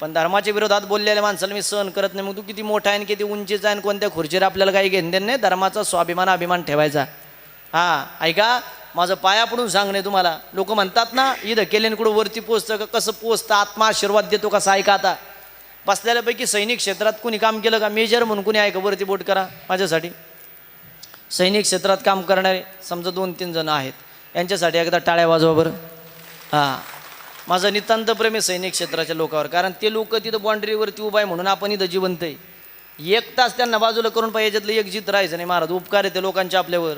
पण धर्माच्या विरोधात बोललेल्या माणसाला मी सहन करत नाही. मग तू किती मोठा आहे आणि किती उंचीचा आहे आणि कोणत्या खुर्चीवर आपल्याला काही घेणं देणं नाही? धर्माचा स्वाभिमान अभिमान ठेवायचा. हां ऐका माझं पाया पडून सांगणे तुम्हाला. लोक म्हणतात ना इथं केल्याने कुठं वरती पोचतं का? कसं पोचतं आत्मा आशीर्वाद देतो कसा ऐका आता? बसलेल्यापैकी सैनिक क्षेत्रात कुणी काम केलं का? मेजर म्हणून कुणी ऐका वरती बोट करा माझ्यासाठी. सैनिक क्षेत्रात काम करणारे समजा दोन तीन जण आहेत. यांच्यासाठी एकदा टाळ्या वाजवा बरं. हां. माझं नितांत प्रेम आहे सैनिक क्षेत्राच्या लोकांवर. कारण ते लोक तिथं बाँड्रीवरती उभा आहे म्हणून आपण इथं जिवंत आहे. एक तास त्यांना बाजूला करून पाहिजे याच्यातलं एक जीत राहायचं नाही. महाराज उपकार आहे ते लोकांच्या आपल्यावर.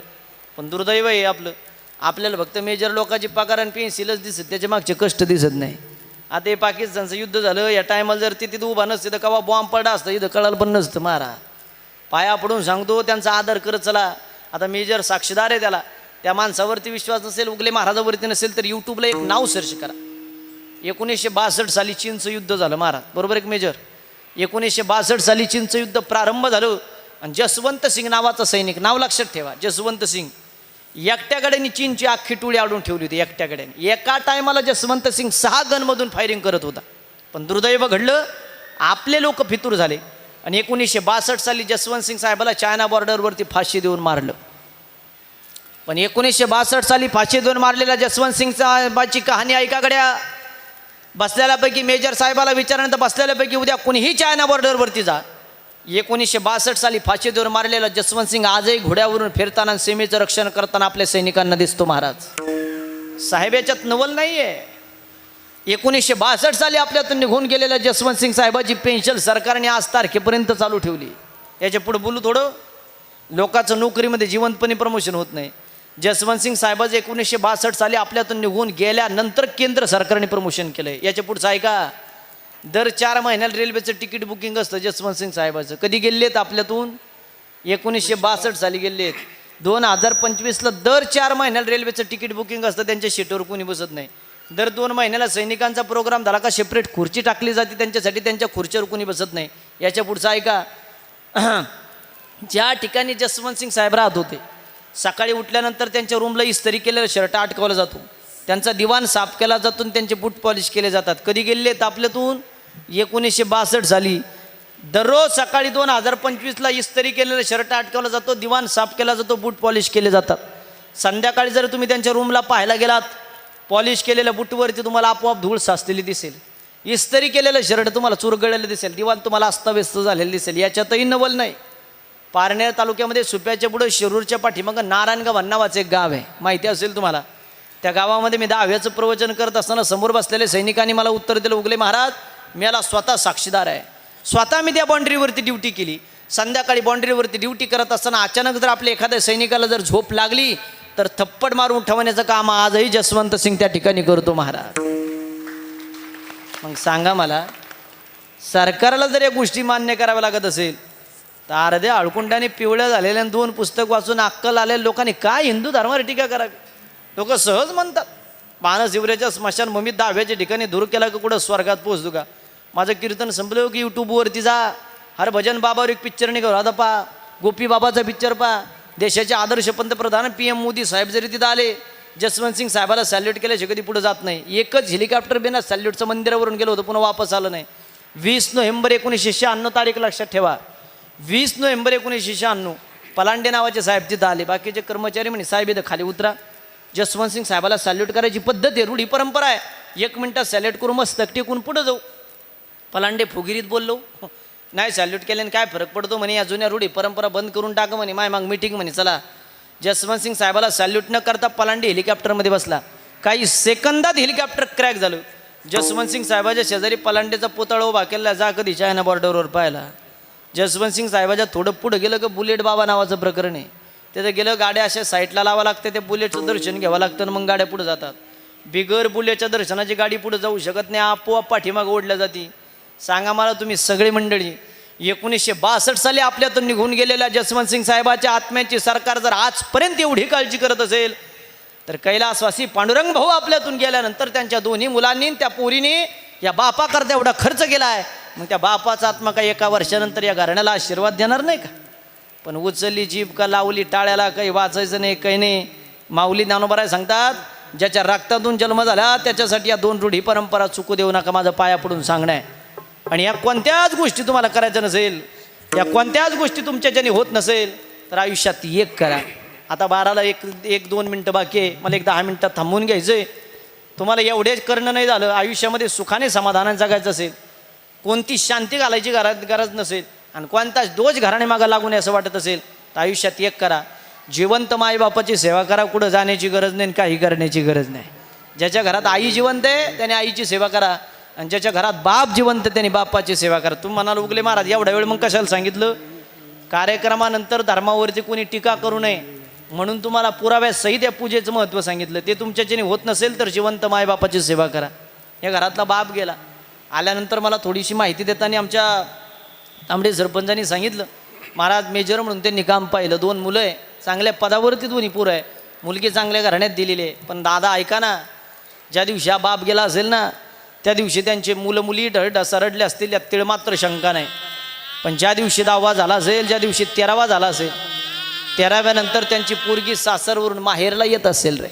पण दुर्दैव आहे आपलं. आपल्याला फक्त मेजर लोकांची पगार आणि पेन्सिलच दिसत त्याच्या मागचे कष्ट दिसत नाही. आता हे पाकिस्तानचं युद्ध झालं या टायमाला जर ते तिथं उभा नसते तर कवा बॉम्ब पडला असतं इथं कळालं पण नसतं महाराज. पाया पडून सांगतो त्यांचा आदर करत चला. आता मेजर साक्षीदार आहे त्याला. त्या माणसावरती विश्वास नसेल उगले महाराजावरती नसेल तर यूट्यूबला एक नाव सर्च करा. एकोणीसशे बासष्ट साली चीनचं युद्ध झालं महाराज. बरोबर एक मेजर? एकोणीसशे बासष्ट साली चीनचं युद्ध प्रारंभ झालं आणि जसवंत सिंग नावाचा सैनिक नाव लक्षात ठेवा जसवंत सिंग. एकट्याकडेनी चीनची अख्खी टोळी आडून ठेवली होती एकट्याकड्याने एका टायमाला जसवंत सिंग सहा गनमधून फायरिंग करत होता. पण दुर्दैव घडलं आपले लोक फितूर झाले आणि एकोणीसशे बासष्ट साली जसवंत सिंग साहेबाला चायना बॉर्डरवरती फाशी देऊन मारलं. पण एकोणीसशे बासष्ट साली फाशी देऊन मारलेल्या जसवंत सिंग साहेबाची कहाणी ऐकाकड्या बसलेल्यापैकी मेजर साहेबाला विचारल्यानंतर बसलेल्यापैकी उद्या कुणीही चायना बॉर्डरवरती जा. एकोणीसशे बासष्ट साली फाशी मारलेला जसवंत सिंग आजही घोड्यावरून फिरताना सीमेचं रक्षण करताना आपल्या सैनिकांना दिसतो महाराज. साहेब याच्यात नवल नाही आहे एकोणीसशे बासष्ट साली आपल्यातून निघून गेलेल्या जसवंत सिंग साहेबाची पेन्शन सरकारने आज तारखेपर्यंत चालू ठेवली. याच्यापुढे बोलू थोडं. लोकांचं नोकरीमध्ये जिवंतपणे प्रमोशन होत नाही. जसवंत सिंग साहेबाचं एकोणीसशे बासष्ट साली आपल्यातून निघून गेल्यानंतर केंद्र सरकारने प्रमोशन केलं आहे याच्या पुढचं ऐका दर चार महिन्याला रेल्वेचं तिकीट बुकिंग असतं जसवंत सिंग साहेबाचं. कधी गेलेत आपल्यातून? एकोणीसशे बासष्ट साली गेलेत. दोन हजार पंचवीसला दर चार महिन्याला रेल्वेचं तिकीट बुकिंग असतं त्यांच्या शीटवर कोणी बसत नाही. दर दोन महिन्याला सैनिकांचा प्रोग्राम झाला का सेपरेट खुर्ची टाकली जाते त्यांच्यासाठी त्यांच्या खुर्चीवर कोणी बसत नाही. याच्या पुढचं ऐका ज्या ठिकाणी जसवंत सिंग साहेब राहत होते सकाळी उठल्यानंतर त्यांच्या रूमला इस्त्री केलेला शर्ट अटकवला जातो. त्यांचा दिवाण साफ केला जातो त्यांचे बूट पॉलिश केले जातात. कधी गेले आपल्यातून? एकोणीसशे बासष्ट साली. दररोज सकाळी दोन हजार पंचवीसला इस्त्री केलेला शर्ट अटकवला जातो दिवाण साफ केला जातो बूट पॉलिश केले जातात. संध्याकाळी जर तुम्ही त्यांच्या रूमला पाहायला गेलात पॉलिश केलेल्या बुटवरती तुम्हाला आपोआप धूळ साचलेली दिसेल. इस्त्री केलेलं शर्ट तुम्हाला चुरगळलेलं दिसेल. दिवाण तुम्हाला अस्ताव्यस्त झालेलं दिसेल. याच्यातही नवल नाही. पारनेर तालुक्यामध्ये सुप्याच्या पुढं शिरूरच्या पाठीमागं नारायणगाव नावाचं एक गाव आहे. माहिती असेल तुम्हाला. त्या गावामध्ये मी दहाव्याचं प्रवचन करत असताना समोर बसलेले सैनिकांनी मला उत्तर दिलं उगले महाराज मी याला स्वतः साक्षीदार आहे. स्वतः मी त्या बाँड्रीवरती ड्युटी केली. संध्याकाळी बाँड्रीवरती ड्युटी करत असताना अचानक जर आपल्या एखाद्या सैनिकाला जर झोप लागली तर थप्पड मारून ठेवण्याचं काम आजही जसवंत सिंग त्या ठिकाणी करतो महाराज. मग सांगा मला सरकारला जर या गोष्टी मान्य कराव्या लागत असेल तर अर्ध्या अळकुंडाने पिवळ्या झालेल्या आणि दोन पुस्तक वाचून अक्कल आलेल्या लोकांनी काय हिंदू धर्मावर टीका करावी लोक सहज म्हणतात पानसिवऱ्याच्या स्मशानभूमीत दहाव्याच्या ठिकाणी दूर केला का कुठं स्वर्गात पोहोचतो का? माझं कीर्तन संपलं की यूट्यूबवरती जा. हर भजन बाबावर एक पिक्चर निघाला आता पा गोपी बाबाचा पिक्चर पा. देशाचे आदर्श पंतप्रधान पी एम मोदी साहेब जरी तिथं आले जसवंत सिंग साहेबाला सॅल्यूट केल्याशिवाय कधी पुढे जात नाही. एकच हेलिकॉप्टर बिना सॅल्यूटचं मंदिरावरून गेलं होतं पुन्हा वापस आलं नाही. वीस नोव्हेंबर एकोणीसशे शहाण्णव तारीख लक्षात ठेवा. वीस नोव्हेंबर एकोणीसशे शहाण्णव पलांडे नावाचे साहेब तिथं आले. बाकीचे कर्मचारी म्हणे साहेब इथं खाली उतरा. जसवंत सिंग साहेबाला सॅल्यूट करायची पद्धत आहे रूढी परंपरा आहे. एक मिनटात सॅल्यूट करून मस्त टेकून पुढं जाऊ. पलांडे फुगिरीत बोललो नाही सॅल्यूट केल्याने काय फरक पडतो? म्हणे या जुन्या रूढी परंपरा बंद करून टाका म्हणे माय मग मिटिंग म्हणे चला. जसवंत सिंग साहेबाला सॅल्यूट न करता पलांडे हेलिकॉप्टरमध्ये बसला. काही सेकंदात हेलिकॉप्टर क्रॅक झालं. जसवंत सिंग साहेबाच्या शेजारी पलांडेचा पुतळा उभा केला जा कधी चायना बॉर्डरवर पाहायला. जसवंत सिंग साहेबाच्या थोडं पुढं गेलं का बुलेट बाबा नावाचं प्रकरण आहे. तिथं गेलं गाड्या अशा साईडला लावा लागते ते बुलेटचं दर्शन घ्यावं लागतं आणि मग गाड्या पुढे जातात. बिगर बुलेटच्या दर्शनाची गाडी पुढे जाऊ शकत नाही आपोआप पाठीमाग ओढल्या जाती. सांगा मला तुम्ही सगळी मंडळी एकोणीसशे बासष्ट साली आपल्यातून निघून गेलेल्या जसवंत सिंग साहेबाच्या आत्म्याची सरकार जर आजपर्यंत एवढी काळजी करत असेल तर कैलासवासी पांडुरंग भाऊ आपल्यातून गेल्यानंतर त्यांच्या दोन्ही मुलांनी त्या पोरीने या बापाकरता एवढा खर्च केला आहे मग त्या बापाचा आत्मा काही एका वर्षानंतर या घराण्याला आशीर्वाद देणार नाही का? पण उचलली जीभ का लावली टाळ्याला काही वाचायचं नाही काही नाही. माऊली ज्ञानोबराय सांगतात ज्याच्या रक्तातून जन्म झाला त्याच्यासाठी या दोन रूढी परंपरा चुकू देऊ नका माझं पाया पडून सांगणं आहे. आणि या कोणत्याच गोष्टी तुम्हाला करायच्या नसेल या कोणत्याच गोष्टी तुमच्याच्याने होत नसेल तर आयुष्यात एक करा. आता बाराला एक एक दोन मिनटं बाकी आहे मला एक दहा मिनटात थांबवून घ्यायचं आहे तुम्हाला एवढेच करणं नाही झालं आयुष्यामध्ये सुखाने समाधानाने जगायचं असेल कोणती शांती घालायची गरज गरज नसेल आणि कोणताच दोष घराणे मागं लागू नये असं वाटत असेल तर आयुष्यात एक करा. जिवंत माईबापाची सेवा करा कुठं जाण्याची गरज नाही आणि काही करण्याची गरज नाही. ज्याच्या घरात आई जिवंत आहे त्याने आईची सेवा करा. आणि ज्याच्या घरात बाप जिवंत आहे, त्याने बापाची सेवा करा. तुम्ही म्हणाल उगले महाराज एवढ्या वेळ मग कशाला सांगितलं? कार्यक्रमानंतर धर्मावरती कोणी टीका करू नये. म्हणून तुम्हाला पुराव्यासहित या पूजेचं महत्त्व सांगितलं. ते तुमच्याच्याने होत नसेल तर जिवंत मायबापाची सेवा करा. या घरातला बाप गेला. आल्यानंतर मला थोडीशी माहिती देताना आमच्या तांबडे सरपंचांनी सांगितलं. महाराज मेजर म्हणून त्यांनी काम पाहिलं. दोन मुलं आहे. चांगल्या पदावरती दोन्ही पोरं आहे. मुलगी चांगल्या घराण्यात दिलेली आहे. पण दादा ऐका ना. ज्या दिवशी हा बाप गेला असेल ना त्या दिवशी त्यांचे मुलं मुली ढळ सरडले असतील यात तिळ मात्र शंका नाही. पण ज्या दिवशी दहावा झाला असेल ज्या दिवशी तेरावा झाला असेल तेराव्यानंतर त्यांची पोरगी सासरवरून माहेरला येत असेल रे.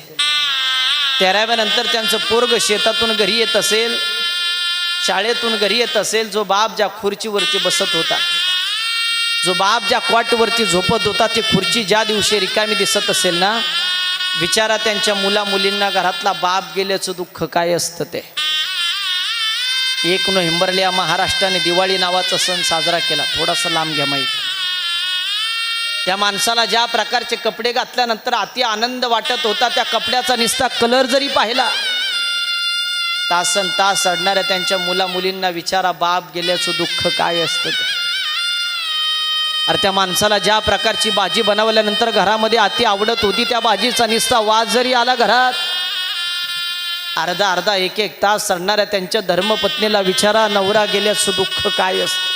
तेराव्यानंतर त्यांचं पोरग शेतातून घरी येत असेल शाळेतून घरी येत असेल जो बाप ज्या खुर्चीवरती बसत होता जो बाप ज्या क्वाटवरती झोपत होता ती खुर्ची ज्या दिवशी रिकामी दिसत असेल ना विचारा त्यांच्या मुला मुलींना घरातला बाप गेल्याचं दुःख काय असतं ते. एक नोव्हेंबरला या महाराष्ट्राने दिवाळी नावाचा सण साजरा केला. थोडासा लांब घ्या माहीत त्या माणसाला ज्या प्रकारचे कपडे घातल्यानंतर अति आनंद वाटत होता त्या कपड्याचा निस्ता कलर जरी पाहिला तासन तास अडणाऱ्या त्यांच्या मुला मुलींना विचारा बाप गेल्याचं दुःख काय असतं अरे त्या माणसाला ज्या प्रकारची भाजी बनवल्यानंतर घरामध्ये अति आवडत होती त्या भाजीचा निस्ता वाज जरी आला घरात अर्धा अर्धा एक एक तास सडणाऱ्या त्यांच्या धर्मपत्नीला विचारा नवरा गेल्याचं दुःख काय असतं?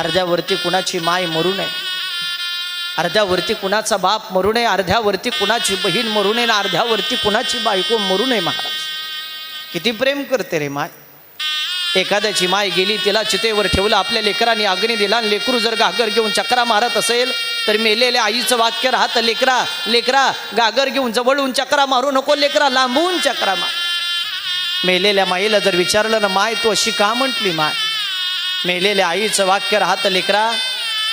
अर्ध्यावरती कुणाची माय मरू नये. अर्ध्यावरती कुणाचा बाप मरू नये अर्ध्यावरती कुणाची बहीण मरू नये अर्ध्यावरती कुणाची बायको मरू नये महाराज. किती प्रेम करते रे माय. एखाद्याची माय गेली तिला चितेवर ठेवलं आपल्या लेकरांनी अग्नी दिला आणि लेकरू जर घागर घेऊन चक्रा मारत असेल तर मेलेल्या आईचं वाक्य राहतं लेकरा लेकरा घागर घेऊन जवळून चक्रा मारू नको लेकरा लांबून चक्रा मार. मेलेल्या माईला जर विचारलं ना माय तू अशी का म्हटली माय? मेलेल्या आईचं वाक्य राहतं लेकरा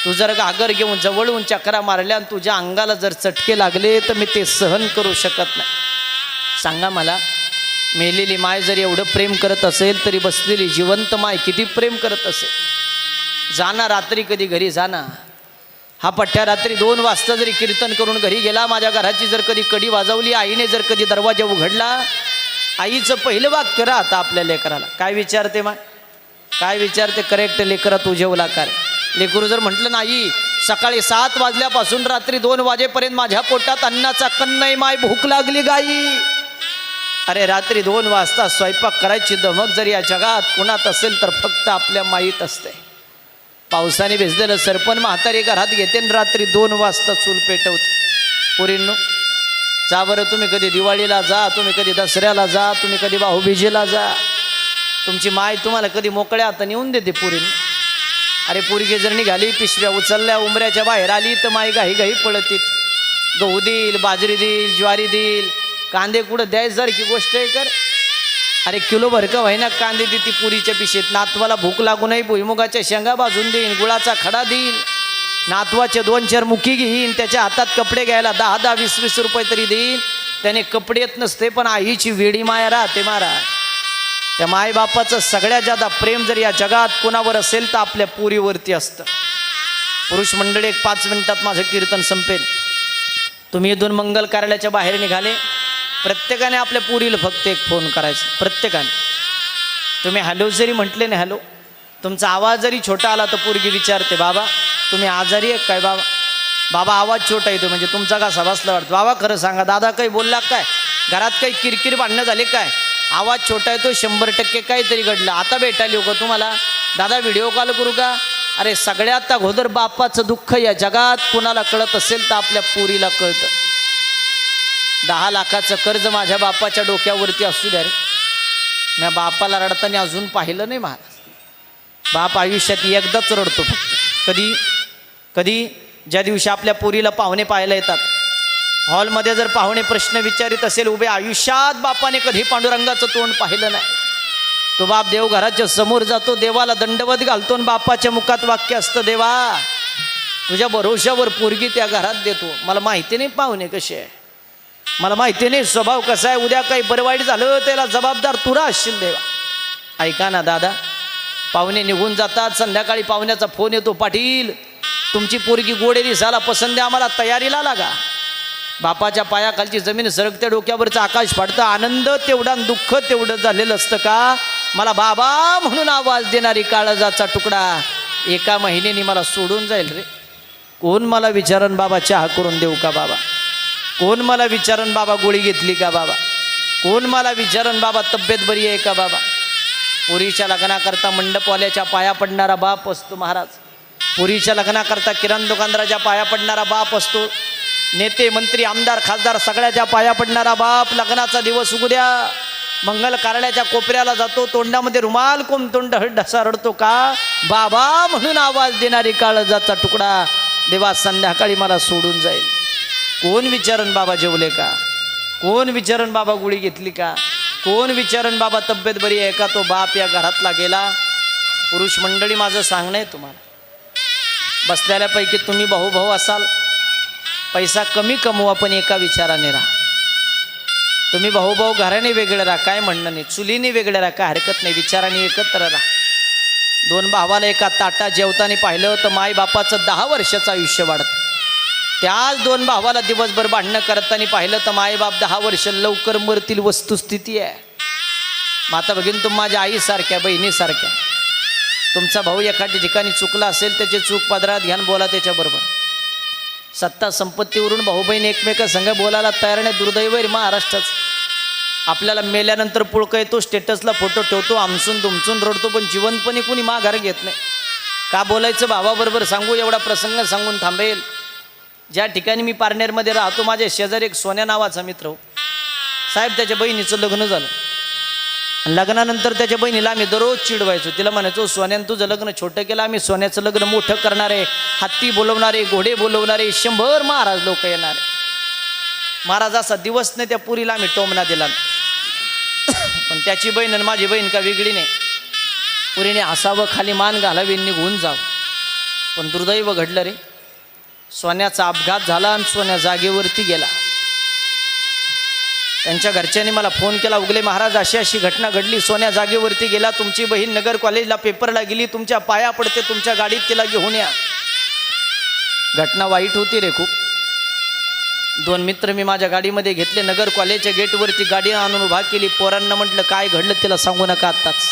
तू जर घागर घेऊन जवळून चक्रा मारल्या आणि तुझ्या अंगाला जर चटके लागले तर मी ते सहन करू शकत नाही. सांगा मला मेलेली माय जर एवढं प्रेम करत असेल तरी बसलेली जिवंत माय किती प्रेम करत असेल. जाना रात्री कधी घरी जाना. हा पठ्ठ्या रात्री दोन वाजता जरी कीर्तन करून घरी गेला माझ्या घराची जर कधी कडी वाजवली आईने जर कधी दरवाजा उघडला आईचं पहिलं वाक्य राहतं आपल्या लेकराला. काय विचारते माय? काय विचारते? करेक्ट लेकरा तू जेवला काय लेकरू जर म्हटलं नाही सकाळी सात वाजल्यापासून रात्री दोन वाजेपर्यंत माझ्या पोटात अन्नाचा कन्नई माय भूक लागली गाई. अरे रात्री दोन वाजता स्वयंपाक करायची दमक जर या जगात कुणात असेल तर फक्त आपल्या माहीत असते. पावसाने भिजलेलं सरपण म्हातारी घरात घेते आणि रात्री दोन वाजता चूल पेटवते. पुरींनो जा बरं तुम्ही कधी दिवाळीला जा तुम्ही कधी दसऱ्याला जा तुम्ही कधी भाऊबीजेला जा. तुमची माय तुम्हाला कधी मोकळ्या आता नेऊन देते पुरीनं. अरे पोरगी जर निघाली पिशव्या उचलल्या उंबऱ्याच्या बाहेर आली तर माई घाई घाई पळतीत. गहू देईल बाजरी देईल ज्वारी देईल कांदे कुठं द्यायसारखी गोष्ट आहे कर अरे किलो भरकं व्हायना कांदे देते पुरीच्या पिशेत. नातवाला भूक लागू नाही भुईमुगाच्या शेंगा भाजून देईन गुळाचा खडा देईन. नातवाचे दोन चार मुखी घेईन त्याच्या हातात कपडे घ्यायला दहा दहा वीस वीस रुपये तरी देईन. त्याने कपडे येत नसते पण आईची वेडी माया राहते महाराज. त्या मायबापाचं सगळ्यात जादा प्रेम जर या जगात कोणावर असेल तर आपल्या पुरीवरती असतं. पुरुष मंडळी एक पाच मिनिटात माझं कीर्तन संपेल. तुम्ही इथून मंगल कार्यालयाच्या बाहेर निघाले. प्रत्येकाने आपल्या पुरीला फक्त एक फोन करायचा. प्रत्येकाने. तुम्ही हॅलो जरी म्हटले नाही हॅलो तुमचा आवाज जरी छोटा आला तर पोरगी विचारते बाबा तुम्ही आजारी आहे काय बाबा? बाबा आवाज छोटा येतो म्हणजे तुमचा कसा बसला वाटतो? बाबा खरं सांगा दादा काही बोलला काय? घरात काही किरकिर भांडणं झाले काय? आवाज छोटा येतो शंभर टक्के काहीतरी घडलं. आता भेटायला येऊ का तुम्हाला? दादा व्हिडिओ कॉल करू का? अरे सगळ्यात अगोदर बापाचं दुःख या जगात कुणाला कळत असेल तर आपल्या पुरीला कळतं. दहा लाखाचं कर्ज माझ्या बापाच्या डोक्यावरती असू द्या रे. मी बापाला रडताना अजून पाहिलं नाही महाराज. बाप आयुष्यात एकदाच रडतो फक्त. कधी कधी ज्या दिवशी आपल्या पोरीला पाहुणे पाहायला येतात हॉलमध्ये जर पाहुणे प्रश्न विचारित असेल उभे आयुष्यात बापाने कधी पांडुरंगाचं तोंड पाहिलं नाही. तो बाप देवघराच्या समोर जातो देवाला दंडवत घालतो आणि बापाच्या मुखात वाक्य असतं देवा तुझ्या भरोशावर पोरगी त्या घरात देतो. मला माहिती नाही पाहुणे कसे आहे. मला माहिती नाही स्वभाव कसा आहे उद्या काही बरं वाईट झालं त्याला जबाबदार तुरा असशील देवा. ऐका ना दादा पाहुणे निघून जातात संध्याकाळी पाहुण्याचा फोन येतो पाटील तुमची पोरगी गोडे दिसायला पसंत आम्हाला तयारीला लागा. बापाच्या पायाखालची जमीन सरकते डोक्यावरचं आकाश फाडतं आनंद तेवढा दुःख तेवढं झालेलं असतं का? मला बाबा म्हणून आवाज देणारी काळजाचा तुकडा. एका महिन्यानी मला सोडून जाईल रे. कोण मला विचारन बाबा चहा करून देऊ का बाबा? कोण मला विचारन बाबा गोळी घेतली का बाबा? कोण मला विचारन बाबा तब्येत बरी आहे का बाबा? पुरीच्या लग्नाकरता मंडपवाल्याच्या पाया पडणारा बाप असतो महाराज. पुरीच्या लग्नाकरता किराण दुकानदाराच्या पाया पडणारा बाप असतो. नेते मंत्री आमदार खासदार सगळ्याच्या पाया पडणारा बाप लग्नाचा दिवस उगद्या मंगल कार्यालयाच्या कोपऱ्याला जातो तोंडामध्ये रुमाल कोण तोंड ढसा रडतो का? बाबा म्हणून आवाज देणारी काळजाचा तुकडा. देवा संध्याकाळी मला सोडून जाईल. कोण विचारण बाबा जेवले का? कोण विचारण बाबा गोळी घेतली का? कोण विचारण बाबा तब्येत बरी आहे का? तो बाप या घरातला गेला. पुरुष मंडळी माझं सांगणं आहे तुम्हाला. बसलेल्यापैकी तुम्ही भाऊ असाल. पैसा कमी कमवा पण एका विचाराने राहा. तुम्ही भाऊ भाऊ घराने वेगळे राहा काय म्हणणं नाही. चुलीने वेगळे राहा काय हरकत नाही. विचाराने एकत्र राहा. दोन भावाला एका ताटा जेवताना पाहिलं तर माय बापाचं दहा वर्षाचं आयुष्य वाढतं. त्याच दोन भावाला दिवसभर भांडणं करताना पाहिलं तर मायबाप दहा वर्ष लवकर मरतील वस्तुस्थिती आहे. माता भगिन तुम माझ्या आईसारख्या बहिणीसारख्या. तुमचा भाऊ एखाद्या ठिकाणी चुकला असेल त्याची चूक पदरात घ्यान बोला त्याच्याबरोबर. सत्ता संपत्तीवरून भाऊ बहीण एकमेका संघ बोलायला तयार नाही दुर्दैव आहे रे महाराष्ट्राचं आपल्याला मेल्यानंतर पुळकं येतो स्टेटसला फोटो ठेवतो आमसून तुमसून रडतो पण जिवंतपणे कुणी माघार घेत नाही. का बोलायचं भावाबरोबर सांगू एवढा प्रसंग सांगून थांबेल. ज्या ठिकाणी मी पारनेरमध्ये राहतो माझ्या शेजारी एक सोन्या नावाचा मित्र हो. साहेब त्याच्या बहिणीचं लग्न झालं. आणि लग्नानंतर त्याच्या बहिणीला आम्ही दररोज चिडवायचो. तिला म्हणायचो सोन्यानं तुझं लग्न छोटं केलं आम्ही सोन्याचं लग्न मोठं करणारे हत्ती बोलवणारे घोडे बोलवणारे शंभर महाराज लोक येणारे महाराज असा दिवस नाही त्या पुरीला आम्ही टोमना दिला. पण त्याची बहीण आणि माझी बहीण का वेगळी नाही. पुरीने हसावं खाली मान घालावी निघून जावं. पण दुर्दैव घडलं रे. सोन्याचा अपघात झाला आणि सोन्या जागेवरती गेला. त्यांच्या घरच्यांनी मला फोन केला उगले महाराज अशी अशी घटना घडली. सोन्या जागेवरती गेला. तुमची बहीण नगर कॉलेजला पेपरला गेली. तुमच्या पाया पडते. तुमच्या गाडीत तिला घेऊन या. घटना वाईट होती रे खूप. दोन मित्र मी माझ्या गाडीमध्ये घेतले. नगर कॉलेजच्या गेटवरती गाडी आणून उभा केली. पोरांना म्हटलं काय घडलं तिला सांगू नका आत्ताच.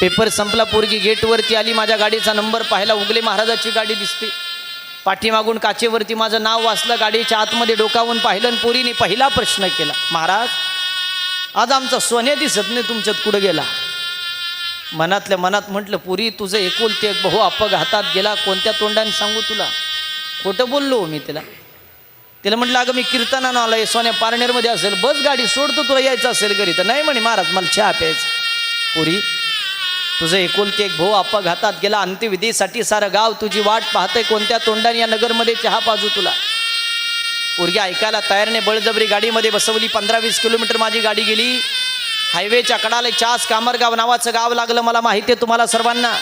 पेपर संपला. पोरगी गेटवरती आली. माझ्या गाडीचा नंबर पाहिला. उगले महाराजाची गाडी दिसते. पाठीमागून काचेवरती माझं नाव वाचलं गाडीच्या आतमध्ये डोकावून पाहिलं आणि पोरीने पहिला प्रश्न केला महाराज आज आमचा सोन्या दिसत नाही तुमच्यात कुठं गेला? मनातल्या मनात म्हटलं पुरी तुझं एकुलते एक बहु अपघातात गेला कोणत्या तोंडाने सांगू तुला? खोटं बोललो मी तिला. तिला म्हटलं अगं मी कीर्तनानं आलोय सोन्या पारनेरमध्ये असेल बस गाडी सोडतो तुला यायचं असेल घरी. तर नाही म्हणे महाराज मला चहा प्यायचं पुरी तुझं एकुलते एक भाऊ अपघातात गेला अंत्यविधीसाठी सारं गाव तुझी वाट पाहतंय कोणत्या तोंडाने या नगरमध्ये चहा पाजू तुला? पोरगी ऐकायला तयारने बळजबरी गाडीमध्ये बसवली पंधरा वीस किलोमीटर माझी गाडी गेली. हायवेच्या कडाला चास कामरगाव नावाचं गाव लागलं मला माहिती आहे तुम्हाला सर्वांना.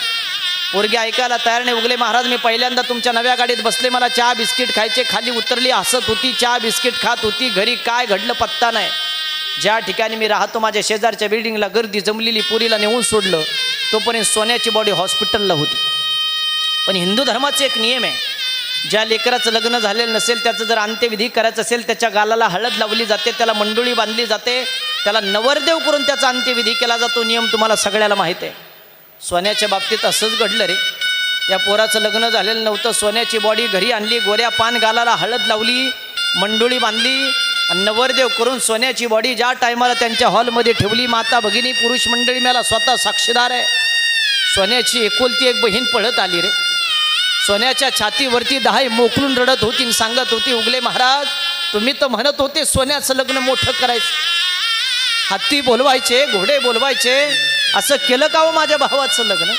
पोरगी ऐकायला तयारने उगले महाराज मी पहिल्यांदा तुमच्या नव्या गाडीत बसले मला चहा बिस्किट खायचे खाली उतरली हसत होती चहा बिस्किट खात होती घरी काय घडलं पत्ता नाही. ज्या ठिकाणी मी राहतो माझ्या शेजारच्या बिल्डिंगला गर्दी जमलेली पुरीला नेऊन सोडलं. तोपर्यंत सोन्याची बॉडी हॉस्पिटलला होती. पण हिंदू धर्माचे एक नियम आहे ज्या लेकराचं लग्न झालेलं नसेल त्याचं जर अंत्यविधी करायचं असेल त्याच्या गालाला हळद लावली जाते त्याला मंडोळी बांधली जाते त्याला नवरदेव करून त्याचा अंत्यविधी केला जातो नियम तुम्हाला सगळ्याला माहीत आहे. सोन्याच्या बाबतीत असंच घडलं रे. त्या पोराचं लग्न झालेलं नव्हतं सोन्याची बॉडी घरी आणली गोऱ्या पान गालाला हळद लावली मंडोळी बांधली नवरदेव करून सोन्याची बॉडी ज्या टायमाला त्यांच्या हॉलमध्ये ठेवली माता भगिनी पुरुष मंडळी मला स्वतः साक्षीदार आहे. सोन्याची एकुलती एक बहीण पळत आली रे. सोन्याच्या छातीवरती दहाई मोकळून रडत होती आणि सांगत होती उगले महाराज तुम्ही तर म्हणत होते सोन्याचं लग्न मोठं करायचं. हत्ती बोलवायचे घोडे बोलवायचे. असं केलं का हो माझ्या भावाचं लग्न?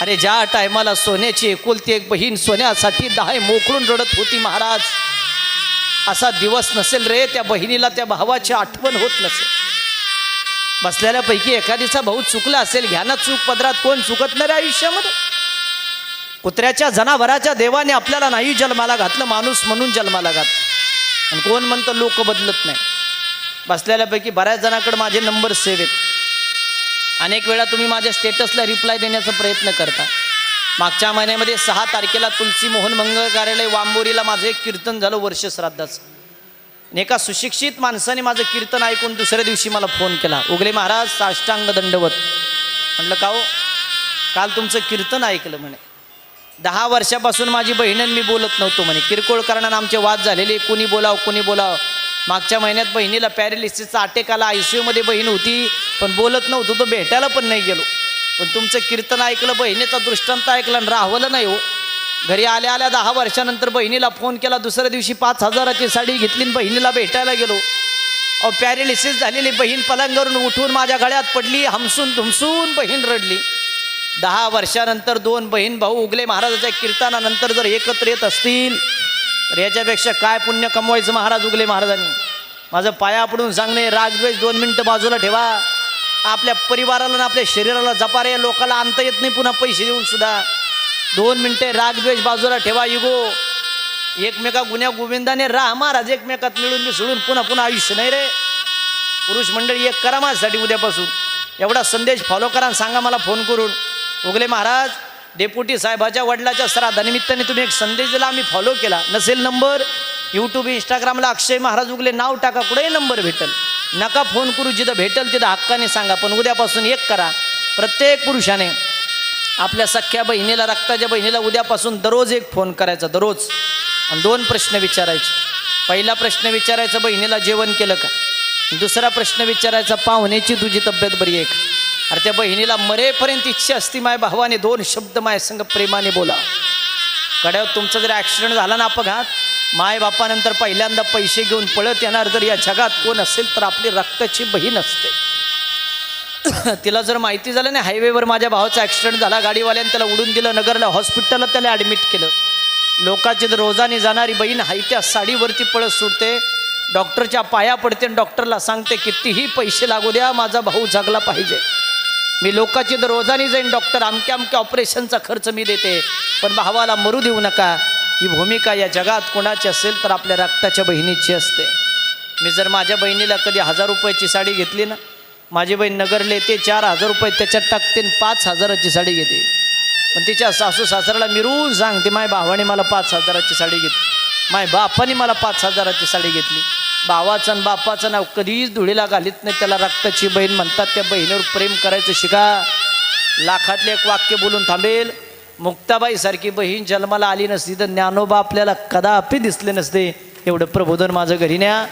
अरे ज्या टायमाला सोन्याची एकुलती एक बहीण सोन्यासाठी दहाई मोकळून रडत होती महाराज असा दिवस नसेल रे त्या बहिणीला त्या भावाची आठवण होत नसेल. बसलेल्यापैकी एखादीचा भाऊ चुकला असेल घ्या ना चूक पदरात कोण चुकत नाही रे आयुष्यामध्ये? कुत्र्याच्या जनावराच्या देवाने आपल्याला नाही जन्माला घातलं माणूस म्हणून जन्माला घात आणि कोण म्हणतं लोक बदलत नाही. बसलेल्यापैकी बऱ्याच जणांकडे माझे नंबर सेव्ह आहेत. अनेक वेळा तुम्ही माझ्या स्टेटसला रिप्लाय देण्याचा प्रयत्न करता. मागच्या महिन्यामध्ये सहा तारखेला तुलसी मोहन मंगळ कार्यालय वांबोरीला माझं एक कीर्तन झालं वर्ष श्राद्धाचं. एका सुशिक्षित माणसाने माझं कीर्तन ऐकून दुसऱ्या दिवशी मला फोन केला. उगले महाराज साष्टांग दंडवत. म्हटलं का हो काल तुमचं कीर्तन ऐकलं म्हणे. दहा वर्षापासून माझी बहिणीन मी बोलत नव्हतो म्हणे. किरकोळ कारणानं आमचे वाद झालेले कुणी बोलाव कुणी बोलाव. मागच्या महिन्यात बहिणीला पॅरेलिसिसचा अटेक आला. आय सी यूमध्ये बहीण होती पण बोलत नव्हतो तो भेटायला पण नाही गेलो. पण तुमचं कीर्तन ऐकलं बहिणीचा दृष्टांत ऐकला आणि राहवलं नाही हो. घरी आल्या आल्या दहा वर्षानंतर बहिणीला फोन केला. दुसऱ्या दिवशी पाच हजाराची साडी घेतली आणि बहिणीला भेटायला गेलो. अहो पॅरेलिसिस झालेली बहीण पलंगावरून उठून माझ्या गळ्यात पडली हमसून धुमसून बहीण रडली. दहा वर्षानंतर दोन बहीण भाऊ उगले महाराजाच्या कीर्तनानंतर जर एकत्र येत असतील तर याच्यापेक्षा काय पुण्य कमवायचं महाराज उगले महाराजांनी? माझं पाया पडून सांगणे रागद्वेष दोन मिनटं बाजूला ठेवा. आपल्या परिवाराला ना आपल्या शरीराला जपा रे लोकाला आणता येत नाही पुन्हा पैसे देऊन सुद्धा. दोन मिनटे रागद्वेष बाजूला ठेवा युगो. एकमेका गुन्ह्या गोविंदाने राहा महाराज एकमेकात मिळून मिसळून पुन्हा पुन्हा आयुष्य नाही रे. पुरुष मंडळी एक करा माझ्यासाठी उद्यापासून. एवढा संदेश फॉलो करा आणि सांगा मला फोन करून. उगले महाराज डेप्युटी साहेबाच्या वडिलाच्या श्राद्धानिमित्ताने तुम्ही एक संदेश दिला आम्ही फॉलो केला. नसेल नंबर यूट्यूब इंस्टाग्रामला अक्षय महाराज उगले नाव टाका कुठेही नंबर भेटेल. नका फोन करू जिथं भेटल तिथं हक्काने सांगा पण उद्यापासून एक करा. प्रत्येक पुरुषाने आपल्या सख्या बहिणीला रक्ताच्या बहिणीला उद्यापासून दररोज एक फोन करायचा दररोज. आणि दोन प्रश्न विचारायचे. पहिला प्रश्न विचारायचा बहिणीला जेवण केलं का? दुसरा प्रश्न विचारायचा पाहुण्याची तुझी तब्येत बरी आहे का? अरे त्या बहिणीला मरेपर्यंत इच्छा असती माय भावाने दोन शब्द माय संग प्रेमाने बोला. कड्यावर तुमचा जर ॲक्सिडेंट झाला ना अपघात माय बापानंतर पहिल्यांदा पैसे घेऊन पळत येणार जर या जगात कोण असेल तर आपली रक्ताची बहीण असते. तिला जर माहिती झालं ना हायवेवर माझ्या भावाचा ॲक्सिडेंट झाला गाडीवाल्याने त्याला उडून दिलं नगरला हॉस्पिटलला त्याला ॲडमिट केलं. लोकांची जर रोजाने जाणारी बहीण हाय त्या साडीवरती पळत सुटते डॉक्टरच्या पाया पडते आणि डॉक्टरला सांगते कितीही पैसे लागू द्या माझा भाऊ जगला पाहिजे. मी लोकांची तर रोजानी जाईन डॉक्टर. अमक्या अमक्या ऑपरेशनचा खर्च मी देते. पण भावाला मरू देऊ नका. ही भूमिका या जगात कोणाची असेल तर आपल्या रक्ताच्या बहिणीची असते. मी जर माझ्या बहिणीला कधी हजार रुपयाची साडी घेतली ना माझी बहीण नगरले ते चार हजार रुपये त्याच्यात टाकते आणि पाच हजाराची साडी घेते. पण तिच्या सासू सासऱ्याला मिरून सांगते माय भावाने मला पाच हजाराची साडी घेतली. माय बापाने मला पाच हजाराची साडी घेतली. भावाचं आणि बापाचं नाव कधीच धुळीला घालीत नाही. त्याला रक्ताची बहीण म्हणतात. त्या बहिणीवर प्रेम करायचं शिका. लाखातले एक वाक्य बोलून थांबेल. मुक्ताबाई सारखी बहीण जन्माला आली नसती तर ज्ञानोबा आपल्याला कदापि दिसले नसते. एवढं प्रबोधन माझं घरी न्या.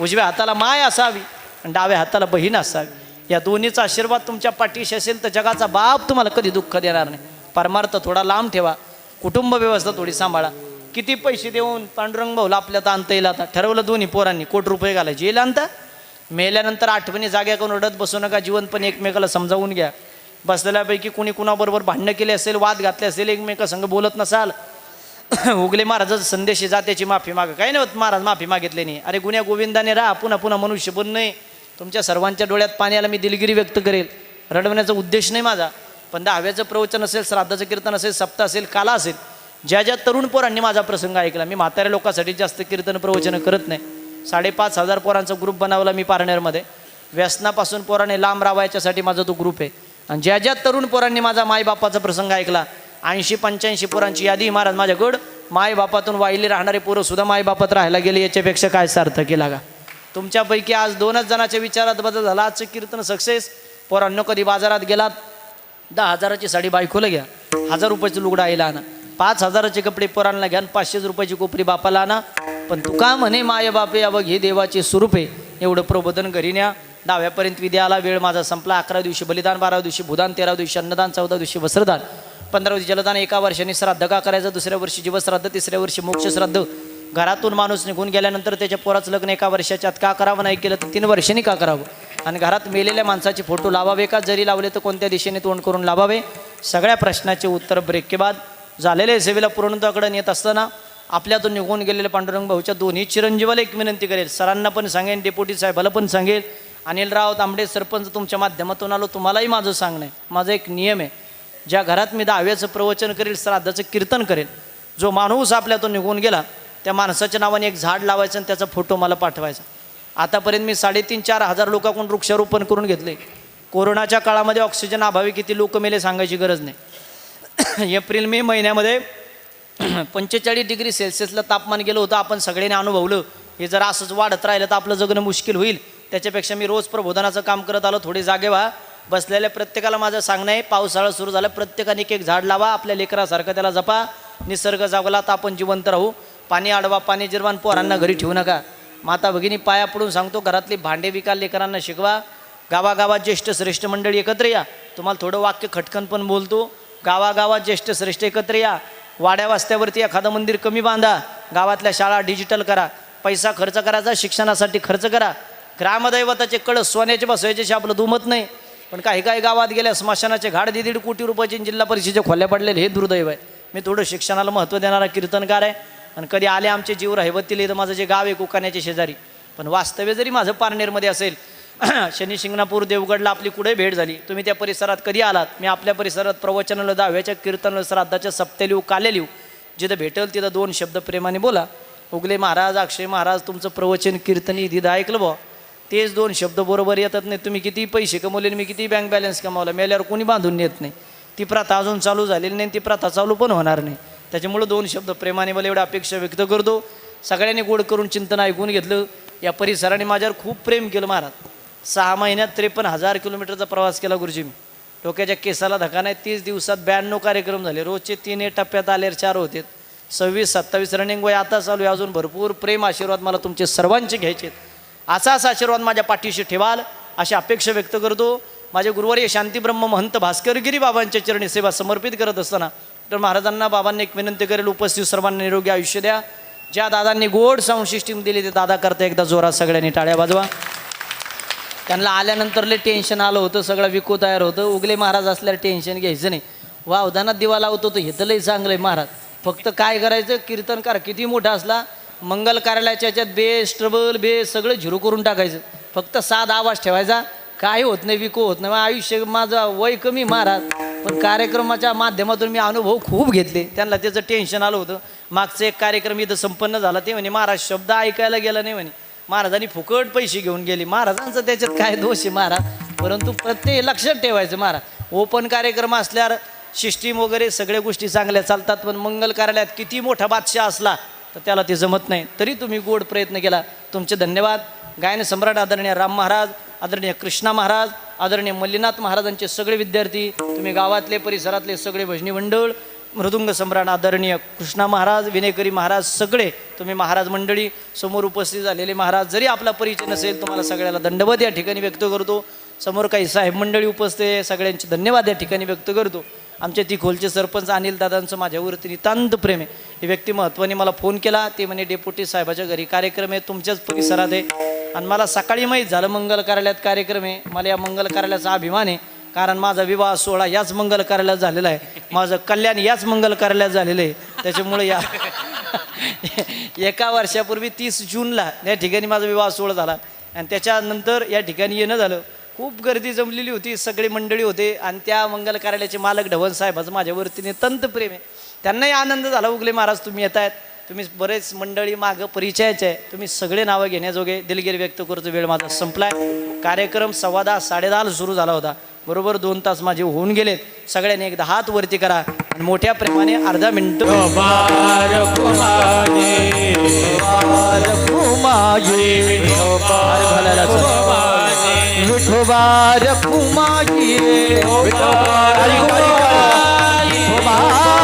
उजव्या हाताला माय असावी आणि डाव्या हाताला बहीण असावी. या दोन्हीचा आशीर्वाद तुमच्या पाठीशी असेल तर जगाचा बाप तुम्हाला कधी दुःख देणार नाही. परमार्थ थोडा लांब ठेवा. कुटुंब व्यवस्था थोडी सांभाळा. किती पैसे देऊन पांडुरंग भाऊला आपल्यात आणता येईल आता? ठरवलं दोन्ही पोरांनी कोट रुपये घालायचे. येईल आणता? मेल्यानंतर आठवणी जाग्या करून रडत बसू नका जीवन पण एकमेकाला समजावून घ्या. बसलेल्यापैकी कुणी कुणाबरोबर भांडणं केले असेल वाद घातले असेल एकमेकासंग बोलत नसाल उगले महाराजाचा संदेश जात्याची माफी मागा. काही नाही होत महाराज माफी मागितले नाही. अरे गुन्ह्या गोविंदाने राहा पुन्हा पुन्हा मनुष्य पण नाही. तुमच्या सर्वांच्या डोळ्यात पाण्याला मी दिलगिरी व्यक्त करेल. रडवण्याचा उद्देश नाही माझा. पण दहाव्याचं प्रवचन असेल श्राद्धाचं कीर्तन असेल सप्ताह असेल काला असेल ज्या ज्या तरुण पोरांनी माझा प्रसंग ऐकला मी म्हाताऱ्या लोकांसाठी जास्त कीर्तन प्रवचनं करत नाही. साडेपाच हजार पोरांचा ग्रुप बनवला मी पारनेरमध्ये. व्यसनापासून पोराने लांब रावायच्यासाठी माझा तो ग्रुप आहे. आणि ज्या ज्या तरुण पोरांनी माझा मायबापाचा प्रसंग ऐकला ऐंशी पंच्याऐंशी पोरांची यादी महाराज माझ्याकडं. मायबापातून वाहिली राहणारे पोरंसुद्धा मायबापात राहायला गेले याच्यापेक्षा काय सार्थ केला का तुमच्यापैकी आज दोनच जणाच्या विचारात बदल झाला. आजचं कीर्तन सक्सेस पोरांनो कधी बाजारात गेलात दहा हजाराची साडी बायकोला घ्या. हजार रुपयाचं लुगडं आईला आणा. पाच हजाराचे कपडे पोरांना घ्या आणि पाचशे रुपयाची कोपरी बापाला आणा. पण तुका म्हणे माय बापे या बघ हे देवाचे स्वरूप आहे. एवढं प्रबोधन घरी न्या. दहाव्यापर्यंत विद्या आला वेळ माझा संपला. अकरा दिवशी बलिदान बारा दिवशी भूदान तेरा दिवशी अन्नदान चौदा दिवशी वस्त्रदान. पंधरा दिवशी जलदान एका वर्षाने श्राद्ध का करायचं? दुसऱ्या वर्षी जीवश्राद्ध तिसऱ्या वर्षी मोक्षश्राद्ध. घरातून माणूस निघून गेल्यानंतर त्याच्या पोराचं लग्न एका वर्षाच्या आत का करावं? नाही केलं तर तीन वर्षांनी का करावं? आणि घरात मेलेल्या माणसाचे फोटो लावावे का? जरी लावले तर कोणत्या दिशेने तोंड करून लावावे? सगळ्या प्रश्नाचे उत्तर ब्रेक के बाद झालेल्या सेवेला पूर्णत्वाकडे नेत असताना आपल्यातून निघून गेलेल्या पांडुरंग भाऊच्या दोन्ही चिरंजीवाला एक विनंती करेल. सरांना पण सांगेन डेप्युटी साहेबाला पण सांगेल. अनिलराव तांबडे सरपंच तुमच्या माध्यमातून आलो तुम्हालाही माझं सांगणं. आहे माझा एक नियम आहे. ज्या घरात मी दहाव्याचं प्रवचन करेल श्राद्धाचं कीर्तन करेल जो माणूस आपल्यातून निघून गेला त्या माणसाच्या नावाने एक झाड लावायचं आणि त्याचा फोटो मला पाठवायचा. आतापर्यंत मी साडेतीन चार हजार लोकांकडून वृक्षारोपण करून घेतले. कोरोनाच्या काळामध्ये ऑक्सिजन अभावी किती लोक मेले सांगायची गरज नाही. एप्रिल मे महिन्यामध्ये पंचेचाळीस डिग्री सेल्सिअसला तापमान गेलं होतं. आपण सगळ्यांनी अनुभवलं. हे जर असंच वाढत राहिलं तर आपलं जगणं मुश्किल होईल. त्याच्यापेक्षा मी रोज प्रबोधनाचं काम करत आलो. थोडी जागे व्हा. बसलेल्या प्रत्येकाला माझं सांगणं आहे. पावसाळा सुरू झाला. प्रत्येकाने एक एक झाड लावा. आपल्या लेकरासारखं त्याला जपा. निसर्ग जागला तर आपण जिवंत राहू. पाणी अडवा पाणी जिरवान पोरांना घरी ठेवू नका. माता भगिनी पाया पडून सांगतो घरातली भांडे विकाल लेकरांना शिकवा. गावागावात ज्येष्ठ श्रेष्ठ मंडळी एकत्र या. तुम्हाला थोडं वाक्य खटकन पण बोलतो. गावागावात ज्येष्ठ श्रेष्ठ एकत्र या. वाड्या वास्त्यावरती एखादं मंदिर कमी बांधा. गावातल्या शाळा डिजिटल करा. पैसा खर्च करायचा शिक्षणासाठी खर्च करा. ग्रामदैवताचे कळस सोन्याचे बसवायचे आपलं दुमत नाही. पण काही काही गावात गेल्या स्मशानाचे घाड दीड दीड कोटी रुपयाचे जिल्हा परिषदेचे खोल्या पडलेले हे दुर्दैव आहे. मी थोडं शिक्षणाला महत्त्व देणारा कीर्तनकार आहे. आणि कधी आले आमचे जीव राहिवतील तर माझं जे गाव आहे कुकाण्याचे शेजारी. पण वास्तव्य जरी माझं पारनेरमध्ये असेल शनी शिंगणापूर देवगडला आपली कुठे भेट झाली? तुम्ही त्या परिसरात कधी आलात? मी आपल्या परिसरात प्रवचनाला दहाव्याच्या कीर्तनाला श्राद्धाच्या सप्त्या लिहू काले लिहू जिथं भेटेल तिथं दोन शब्द प्रेमाने बोला. उगले महाराज अक्षय महाराज तुमचं प्रवचन कीर्तन दिदा ऐकलं बुवा. तेच दोन शब्द बरोबर येतात नाही. तुम्ही किती पैसे कमवले आणि मी किती बँक बॅलन्स कमावला? मेल्यावर कोणी बांधून नेत नाही. ती प्रथा अजून चालू झालेली नाही ती प्रथा चालू पण होणार नाही. त्याच्यामुळं दोन शब्द प्रेमाने मला एवढ्या अपेक्षा व्यक्त करतो. सगळ्यांनी गोड करून चिंतन ऐकून घेतलं. या परिसराने माझ्यावर खूप प्रेम केलं महाराज. सहा महिन्यात त्रेपन्न हजार किलोमीटरचा प्रवास केला गुरुजी मी. डोक्याच्या केसाला धका नाही. तीस दिवसात ब्याण्णव कार्यक्रम झाले. रोजचे तीन हे टप्प्यात आले चार होते. सव्वीस सत्तावीस रनिंग वय आता चालू आहे. अजून भरपूर प्रेम आशीर्वाद मला तुमचे सर्वांचे घ्यायचे असाच आशीर्वाद माझ्या पाठीशी ठेवाल अशी अपेक्षा व्यक्त करतो. माझे गुरुवारी शांतीब्रह्म महंत भास्करगिरी बाबांच्या चरणी सेवा समर्पित करत असताना तर महाराजांना बाबांनी एक विनंती करेल. उपस्थित सर्वांना निरोगी आयुष्य द्या. ज्या दादांनी गोड साऊंड सिस्टीम दिली ते दादा करता एकदा जोरात सगळ्यांनी टाळ्या वाजवा. त्यांना आल्यानंतर लय टेन्शन आलं होतं सगळं विकू तयार होतं. उगले महाराज असल्यावर टेन्शन घ्यायचं नाही. वावदानात दिवा लावत होतं हे तर लय चांगलं आहे महाराज. फक्त काय करायचं कीर्तनकार किती मोठा असला मंगल कार्यालयाच्या याच्यात बेस ट्रबल बेस सगळं झिरो करून टाकायचं. फक्त साध आवाज ठेवायचा काय होत नाही विको होत नाही. मग आयुष्य माझं वय कमी महाराज पण कार्यक्रमाच्या माध्यमातून मी अनुभव खूप घेतले. त्यांना त्याचं टेन्शन आलं होतं. मागचं एक कार्यक्रम इथं संपन्न झाला ते म्हणे महाराज शब्द ऐकायला गेला नाही म्हणे. महाराजांनी फुकट पैसे घेऊन गेले. महाराजांचं त्याच्यात काय दोष आहे महाराज? परंतु प्रत्येक लक्षात ठेवायचं महाराज. ओपन कार्यक्रम असल्यावर सिस्टीम वगैरे सगळ्या गोष्टी चांगल्या चालतात पण मंगल कार्यालयात किती मोठा बादशाह असला तर त्याला ते जमत नाही. तरी तुम्ही गोड प्रयत्न केला. तुमचे धन्यवाद. गायन सम्राट आदरणीय राम महाराज आदरणीय कृष्णा महाराज आदरणीय मल्लीनाथ महाराजांचे सगळे विद्यार्थी तुम्ही गावातले परिसरातले सगळे भजनी मंडळ मृदुंग सम्राट आदरणीय कृष्णा महाराज विनयकरी महाराज सगळे तुम्ही महाराज मंडळी समोर उपस्थित झालेले महाराज जरी आपला परिचय नसेल तुम्हाला सगळ्याला दंडवत या ठिकाणी व्यक्त करतो. समोर काही साहेब मंडळी उपस्थित आहे सगळ्यांचे धन्यवाद या ठिकाणी व्यक्त करतो. आमचे ती खोलचे सरपंच अनिल दादांचं माझ्यावरती नितांत प्रेम आहे. ही व्यक्ती महत्त्वाने मला फोन केला ते म्हणे डेप्युटी साहेबाच्या घरी कार्यक्रम आहे तुमच्याच परिसरात आहे. आणि मला सकाळी माहीत झालं मंगल कार्यालयात कार्यक्रम आहे. मला या मंगल कार्यालयाचा अभिमान आहे. कारण माझा विवाह सोहळा याच मंगल कार्यालयात झालेला आहे. माझं कल्याण याच मंगल कार्यालयात झालेलं आहे. त्याच्यामुळे या एका वर्षापूर्वी तीस जूनला या ठिकाणी माझा विवाह सोहळा झाला. आणि त्याच्यानंतर या ठिकाणी येणं झालं. खूप गर्दी जमलेली होती. सगळी मंडळी होते. आणि त्या मंगल कार्यालयाचे मालक ढवण साहेबाचं माझ्यावरती तंतप्रेम आहे त्यांनाही आनंद झाला. उगले महाराज तुम्ही येत आहेत. तुम्ही बरेच मंडळी मागं परिचयाचे आहे. तुम्ही सगळे नावं घेण्याजोगे. दिलगिरी व्यक्त करतो. वेळ माझा संपलाय. कार्यक्रम सव्वा दहा साडेदहाला सुरू झाला होता. बरोबर दोन तास माझे होऊन गेलेत. सगळ्यांनी एकदा हात वरती करा आणि मोठ्या प्रेमाने अर्धा मिनिट विठोबार विठोबार